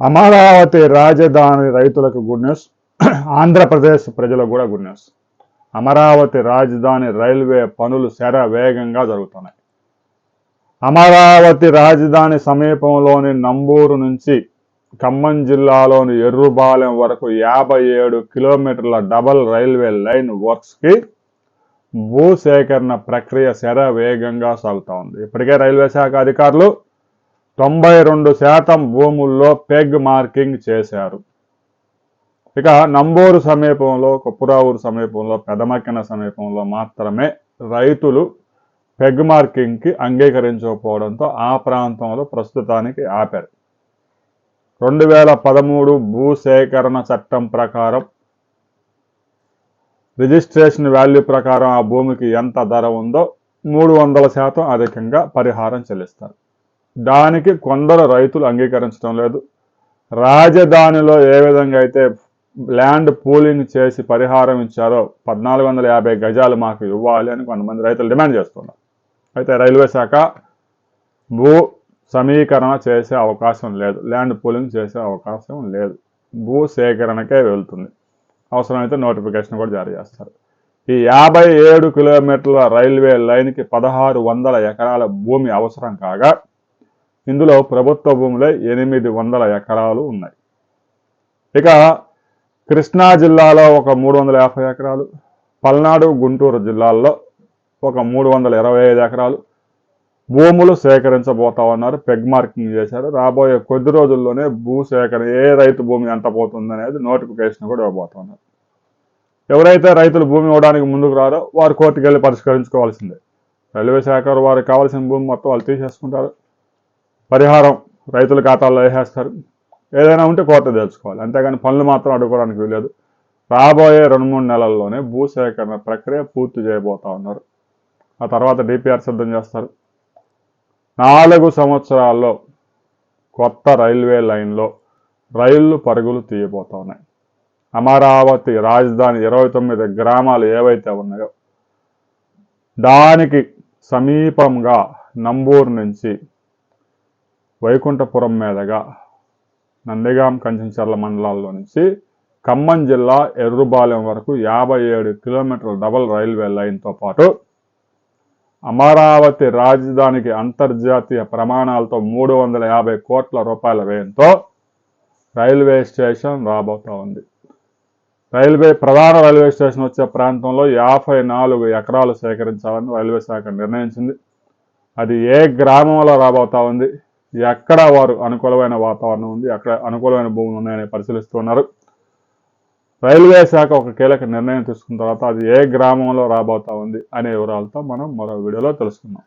అమరావతి రాజధాని రైతులకు good news Andhra Pradesh ప్రజలకు కూడా గుడ్ న్యూస్ అమరావతి రాజధాని రైల్వే పనులు శర వేగంగా జరుగుతున్నాయి. అమరావతి రాజధాని సమీపంలోని నంబూరు నుంచి ఖమ్మం జిల్లాలోని ఎర్రుబాలెం వరకు యాభై ఏడు కిలోమీటర్ల డబల్ రైల్వే లైన్ వర్క్స్కి భూసేకరణ ప్రక్రియ శర వేగంగా సాగుతూ ఉంది. ఇప్పటికే రైల్వే శాఖ అధికారులు తొంభై రెండు శాతం భూముల్లో పెగ్ మార్కింగ్ చేశారు. ఇక నంబూరు సమీపంలో కొప్పురావూరు సమీపంలో పెదమక్కిన సమీపంలో మాత్రమే రైతులు పెగ్ మార్కింగ్కి అంగీకరించకపోవడంతో ఆ ప్రాంతంలో ప్రస్తుతానికి ఆపారు. రెండు వేల పదమూడు భూసేకరణ చట్టం ప్రకారం రిజిస్ట్రేషన్ వాల్యూ ప్రకారం ఆ భూమికి ఎంత ధర ఉందో మూడు వందల శాతం అధికంగా పరిహారం చెల్లిస్తారు. దానికి కొందరు రైతులు అంగీకరించడం లేదు. రాజధానిలో ఏ విధంగా అయితే ల్యాండ్ పూలింగ్ చేసి పరిహారం ఇచ్చారో పద్నాలుగు వందల యాభై గజాలు మాకు ఇవ్వాలి అని కొంతమంది రైతులు డిమాండ్ చేస్తున్నారు. అయితే రైల్వే శాఖ భూ సమీకరణ చేసే అవకాశం లేదు. ల్యాండ్ పూలింగ్ చేసే అవకాశం లేదు. భూ సేకరణకే వెళ్తుంది. అవసరమైతే నోటిఫికేషన్ కూడా జారీ చేస్తారు. ఈ యాభై ఏడు కిలోమీటర్ల రైల్వే లైన్కి పదహారు వందల ఎకరాల భూమి అవసరం కాగా ఇందులో ప్రభుత్వ భూములే ఎనిమిది వందల ఎకరాలు ఉన్నాయి. ఇక కృష్ణా జిల్లాలో ఒక మూడు వందల యాభై ఎకరాలు పల్నాడు గుంటూరు జిల్లాల్లో ఒక మూడు వందల ఇరవై ఐదు ఎకరాలు. భూములు సేకరించబోతా ఉన్నారు పెగ్ మార్కింగ్ చేశారు. రాబోయే కొద్ది రోజుల్లోనే భూ సేకరణ ఏ రైతు భూమి ఎంత పోతుంది అనేది నోటిఫికేషన్ కూడా ఇవ్వబోతున్నారు ఎవరైతే రైతులు భూమి ఇవ్వడానికి ముందుకు రారో వారు కోర్టుకెళ్ళి పరిష్కరించుకోవాల్సిందే. రైల్వే శాఖ వారు వారికి కావాల్సిన భూమి మొత్తం వాళ్ళు తీసేసుకుంటారు. పరిహారం రైతుల ఖాతాల్లో వేసేస్తారు. ఏదైనా ఉంటే కోర్టు తెలుసుకోవాలి. అంతేగాని పనులు మాత్రం అడుగుకోవడానికి వీలేదు రాబోయే రెండు మూడు నెలల్లోనే భూసేకరణ ప్రక్రియ పూర్తి చేయబోతా ఉన్నారు. ఆ తర్వాత డిపిఆర్ సిద్ధం చేస్తారు. నాలుగు సంవత్సరాల్లో కొత్త రైల్వే లైన్లో రైళ్ళు పరుగులు తీయబోతా ఉన్నాయి. అమరావతి రాజధాని ఇరవై తొమ్మిది గ్రామాలు ఏవైతే ఉన్నాయో దానికి సమీపంగా నంబూరు నుంచి వైకుంఠపురం మీదుగా నందిగాం కంచెంచర్ల మండలాల్లో నుంచి ఖమ్మం జిల్లా ఎర్రుబాలెం వరకు యాభై ఏడు కిలోమీటర్ల డబల్ రైల్వే లైన్తో పాటు అమరావతి రాజధానికి అంతర్జాతీయ ప్రమాణాలతో మూడు వందల యాభై కోట్ల రూపాయల వ్యయంతో రైల్వే స్టేషన్ రాబోతా ఉంది. రైల్వే ప్రధాన రైల్వే స్టేషన్ వచ్చే ప్రాంతంలో యాభై నాలుగు ఎకరాలు సేకరించాలని రైల్వే శాఖ నిర్ణయించింది. అది ఏ గ్రామంలో రాబోతా ఉంది? ఎక్కడ వారు అనుకూలమైన వాతావరణం ఉంది ఎక్కడ అనుకూలమైన భూములు ఉన్నాయని పరిశీలిస్తున్నారు రైల్వే శాఖ ఒక కీలక నిర్ణయం తీసుకున్న తర్వాత అది ఏ గ్రామంలో రాబోతా ఉంది అనే వివరాలతో మనం మరో వీడియోలో తెలుసుకుందాం.